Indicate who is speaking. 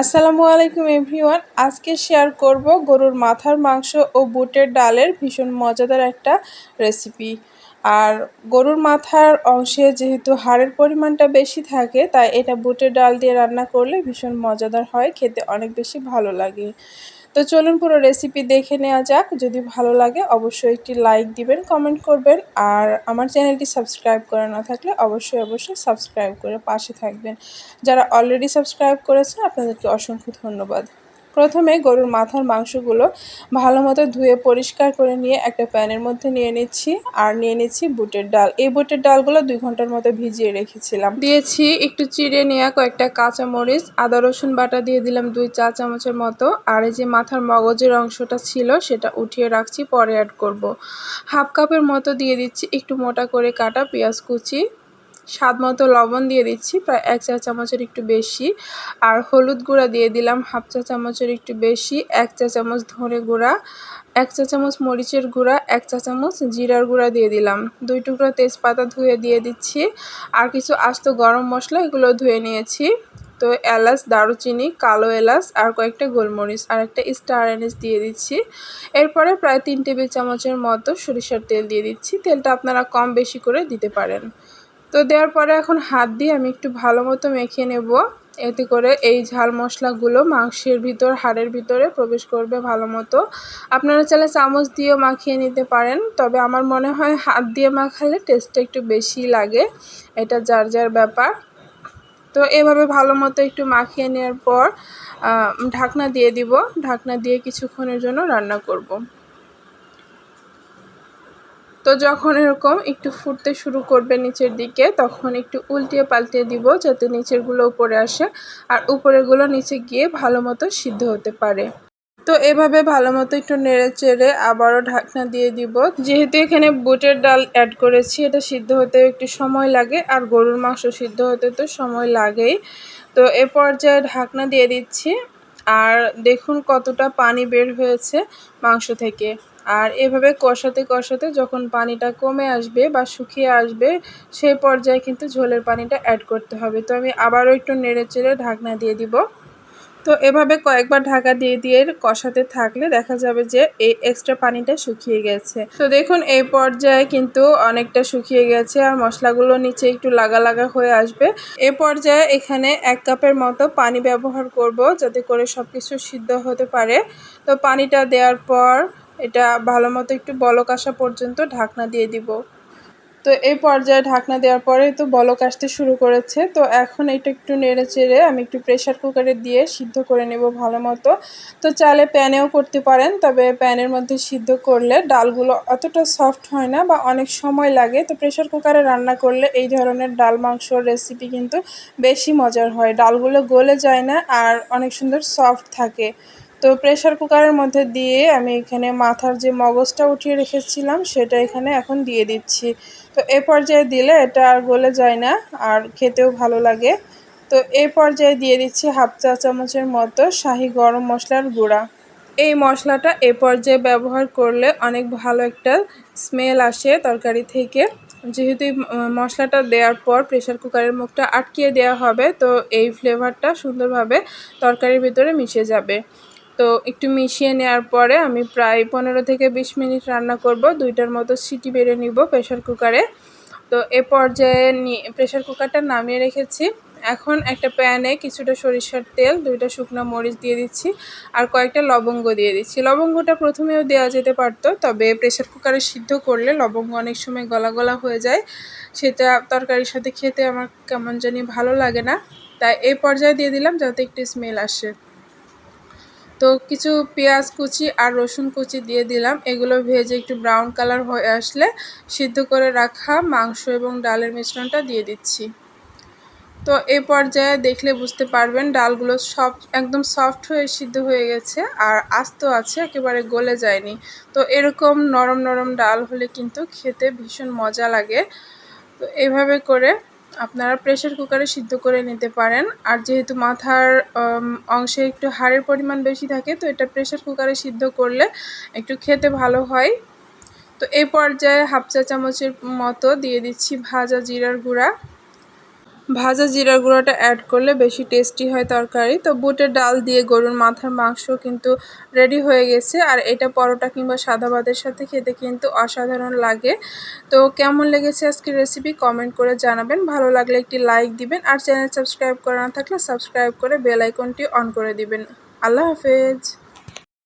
Speaker 1: আসসালামু আলাইকুম এভরিওয়ান। আজকে শেয়ার করব গরুর মাথার মাংস ও বুটের ডালের ভীষণ মজাদার একটা রেসিপি আর গরুর মাথার অংশে যেহেতু হাড়ের পরিমাণটা বেশি থাকে, তাই এটা বুটের ডাল দিয়ে রান্না করলে ভীষণ মজাদার হয়, খেতে অনেক বেশি ভালো লাগে। তো চলুন পুরো রেসিপি দেখে নেওয়া যাক। যদি ভালো লাগে, অবশ্যই একটি লাইক দিবেন কমেন্ট করবেন। আর আমার চ্যানেলটি সাবস্ক্রাইব করে না থাকলে অবশ্যই অবশ্যই সাবস্ক্রাইব করে পাশে থাকবেন। যারা অলরেডি সাবস্ক্রাইব করেছেন, আপনাদেরকে অসংখ্য ধন্যবাদ। প্রথমে গরুর মাথার মাংসগুলো ভালো মতো ধুয়ে পরিষ্কার করে নিয়ে একটা প্যানের মধ্যে নিয়ে নিচ্ছি আর নিয়ে নিচ্ছি বুটের ডাল। এই বুটের ডালগুলো দুই ঘণ্টার মতো ভিজিয়ে রেখেছিলাম। দিয়েছি একটু চিড়ে নেওয়া কয়েকটা কাঁচা মরিচ আদা, রসুন বাটা দিয়ে দিলাম দুই চা চামচের মতো। আর এই যে মাথার মগজের অংশটা ছিল সেটা উঠিয়ে রাখছি, পরে অ্যাড করব। হাফ কাপের মতো দিয়ে দিচ্ছি একটু মোটা করে কাটা পেঁয়াজ কুচি। স্বাদ মতো লবণ দিয়ে দিচ্ছি, প্রায় এক চা চামচের একটু বেশি। আর হলুদ গুঁড়া দিয়ে দিলাম হাফ চা চামচের একটু বেশি, এক চা চামচ ধনে গুঁড়া, এক চা চামচ মরিচের গুঁড়া, এক চা চামচ জিরার গুঁড়া দিয়ে দিলাম। দুই টুকরো তেজপাতা ধুয়ে দিয়ে দিচ্ছি। আর কিছু আস্ত গরম মশলা এগুলো ধুয়ে নিয়েছি। তো এলাচ, দারুচিনি, কালো এলাচ আর কয়েকটা গোলমরিচ আর একটা স্টার এনিস দিয়ে দিচ্ছি। এরপরে প্রায় তিন টেবিল চামচের মতো সরিষার তেল দিয়ে দিচ্ছি। তেলটা আপনারা কম বেশি করে দিতে পারেন। তো দেওয়ার পরে এখন হাত দিয়ে আমি একটু ভালো মতো মেখে নেব। এতে করে এই ঝাল মশলাগুলো মাংসের ভিতর, হাড়ের ভিতরে প্রবেশ করবে ভালো মতো। আপনারা চাইলে চামচ দিয়েও মাখিয়ে নিতে পারেন, তবে আমার মনে হয় হাত দিয়ে মাখালে টেস্টটা একটু বেশি লাগে। এটা যার যার ব্যাপার। তো এভাবে ভালো মতো একটু মাখিয়ে নেওয়ার পর ঢাকনা দিয়ে দিব। ঢাকনা দিয়ে কিছুক্ষণের জন্য রান্না করব। তো যখন এরকম একটু ফুটতে শুরু করবে নিচের দিকে, তখন একটু উল্টিয়ে পাল্টিয়ে দিব যাতে নিচেরগুলো উপরে আসে আর উপরেগুলো নিচে গিয়ে ভালো মতো সিদ্ধ হতে পারে। তো এভাবে ভালো মতো একটু নেড়ে চেড়ে আবারও ঢাকনা দিয়ে দিব। যেহেতু এখানে বুটের ডাল অ্যাড করেছি, এটা সিদ্ধ হতে একটু সময় লাগে আর গরুর মাংস সিদ্ধ হতে তো সময় লাগেই। তো এ পর্যায়ে ঢাকনা দিয়ে দিচ্ছি। আর দেখুন কতটা পানি বের হয়েছে মাংস থেকে। আর এভাবে কষাতে কষাতে যখন পানিটা কমে আসবে বা শুকিয়ে আসবে, সেই পর্যায়ে কিন্তু ঝোলের পানিটা অ্যাড করতে হবে। তো আমি আবারও একটু নেড়ে চেড়ে ঢাকনা দিয়ে দিব। তো এভাবে কয়েকবার ঢাকা দিয়ে দিয়ে কষাতে থাকলে দেখা যাবে যে এই এক্সট্রা পানিটা শুকিয়ে গেছে। তো দেখুন, এই পর্যায়ে কিন্তু অনেকটা শুকিয়ে গেছে আর মশলাগুলো নিচে একটু লাগা লাগা হয়ে আসবে। এ পর্যায়ে এখানে এক কাপের মতো পানি ব্যবহার করব যাতে করে সব কিছু সিদ্ধ হতে পারে। তো পানিটা দেওয়ার পর এটা ভালো মতো একটু বলক আসা পর্যন্ত ঢাকনা দিয়ে দিব। তো এই পর্যায়ে ঢাকনা দেওয়ার পরে তো বলক আসতে শুরু করেছে। তো এখন এটা একটু নেড়ে চেড়ে আমি একটু প্রেশার কুকারে দিয়ে সিদ্ধ করে নেব ভালো মতো। তো চালে প্যানেও করতে পারেন, তবে প্যানের মধ্যে সিদ্ধ করলে ডালগুলো অতটা সফট হয় না বা অনেক সময় লাগে। তো প্রেশার কুকারে রান্না করলে এই ধরনের ডাল মাংসর রেসিপি কিন্তু বেশি মজার হয়। ডালগুলো গলে যায় না আর অনেক সুন্দর সফট থাকে। তো প্রেশার কুকারের মধ্যে দিয়ে আমি এখানে মাথার যে মগজটা উঠিয়ে রেখেছিলাম, সেটা এখানে এখন দিয়ে দিচ্ছি। তো এ পর্যায়ে দিলে এটা আর গলে যায় না, আর খেতেও ভালো লাগে। তো এই পর্যায়ে দিয়ে দিচ্ছি হাফ চা চামচের মতো শাহি গরম মশলার গুঁড়া। এই মশলাটা এ পর্যায়ে ব্যবহার করলে অনেক ভালো একটা স্মেল আসে তরকারি থেকে। যেহেতু মশলাটা দেওয়ার পর প্রেশার কুকারের মুখটা আটকিয়ে দেওয়া হবে, তো এই ফ্লেভারটা সুন্দরভাবে তরকারির ভিতরে মিশে যাবে। তো একটু মিশিয়ে নেওয়ার পরে আমি প্রায় পনেরো থেকে বিশ মিনিট রান্না করব। দুইটার মতো সিটি বেড়ে নিব প্রেশার কুকারে। তো এ পর্যায়ে প্রেশার কুকারটা নামিয়ে রেখেছি। এখন একটা প্যানে কিছুটা সরিষার তেল, দুইটা শুকনো মরিচ দিয়ে দিচ্ছি আর কয়েকটা লবঙ্গ দিয়ে দিচ্ছি। লবঙ্গটা প্রথমেও দেওয়া যেতে পারতো, তবে প্রেশার কুকারে সিদ্ধ করলে লবঙ্গ অনেক সময় গলা গলা হয়ে যায়। সেটা তরকারির সাথে খেতে আমার কেমন জানি ভালো লাগে না। তাই এই পর্যায়ে দিয়ে দিলাম যাতে একটু স্মেল আসে। তো কিছু পেঁয়াজ কুচি আর রসুন কুচি দিয়ে দিলাম। এগুলো ভেজে একটু ব্রাউন কালার হয়ে আসলে সিদ্ধ করে রাখা মাংস এবং ডালের মিশ্রণটা দিয়ে দিচ্ছি। তো এ পর্যায়ে দেখলে বুঝতে পারবেন ডালগুলো সব একদম সফট হয়ে সিদ্ধ হয়ে গেছে আর আস্ত আছে, একেবারে গলে যায়নি। তো এরকম নরম নরম ডাল হলে কিন্তু খেতে ভীষণ মজা লাগে। তো এভাবে করে আপনারা প্রেশার কুকারে সিদ্ধ করে নিতে পারেন। আর যেহেতু মাথার অংশে একটু হাড়ের পরিমাণ বেশি থাকে, তো এটা প্রেশার কুকারে সিদ্ধ করলে একটু খেতে ভালো হয়। তো এই পর্যায়ে হাফ চা চামচের মতো দিয়ে দিচ্ছি ভাজা জিরার গুঁড়া। ভাজা জিরা গুঁড়োটা অ্যাড করলে বেশি টেস্টি হয় তরকারি। তো বুটের ডাল দিয়ে গরুর মাথার মাংস কিন্তু রেডি হয়ে গেছে। আর এটা পরোটা কিংবা সাদা ভাতের সাথে খেতে কিন্তু অসাধারণ লাগে। তো কেমন লেগেছে আজকের রেসিপি কমেন্ট করে জানাবেন। ভালো লাগলে একটি লাইক দিবেন। আর চ্যানেল সাবস্ক্রাইব করা না থাকলে সাবস্ক্রাইব করে বেল আইকনটি অন করে দিবেন। আল্লাহ হাফেজ।